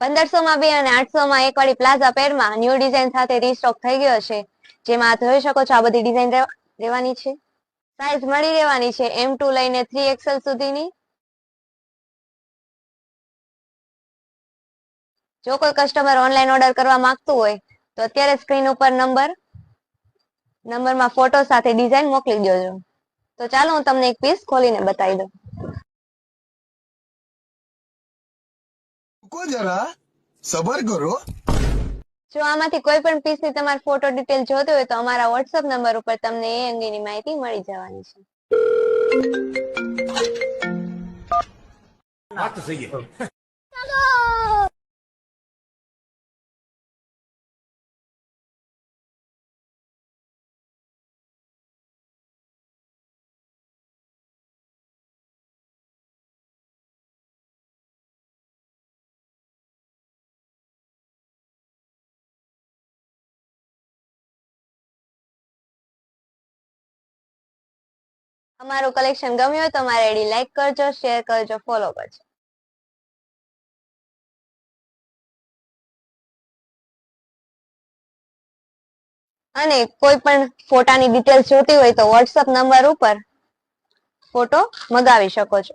પંદરસો માં બે અને આઠસો માં એક વાળી પ્લાઝા પેરમાં ન્યૂ ડિઝાઇન સાથે રીસ્ટોક થઈ ગયો છે. જેમાં જોઈ શકો છો આ બધી ડિઝાઇન રહેવાની છે. સાઈઝ મળી રહેવાની છે એમ ટુ લઈને થ્રી એક્સેલ સુધીની. જો કોઈ કસ્ટમર ઓનલાઈન ઓર્ડર કરવા માંગતું હોય, તો અત્યારે સ્ક્રીન ઉપર નંબર નંબરમાં ફોટો સાથે ડિઝાઇન મોકલી દેજો તો ચાલો હું તમને એક પીસ ખોલીને બતાવી દઉં. કો જરા. સબર કરો. જો આમાંથી કોઈ પણ પીસની તમારો ફોટો ડિટેલ જોતો હોય તો અમારા WhatsApp નંબર ઉપર તમને એ અંગેની માહિતી મળી જવાની છે. વાત સહી અમારું કલેક્શન ગમ્યું હોય તો અમારે આઈડી લાઈક કરજો શેર કરજો ફોલો કરજો. અને કોઈ પણ ફોટાની ડિટેલ્સ જોતી હોય તો વોટ્સઅપ નંબર ઉપર ફોટો મગાવી શકો છો.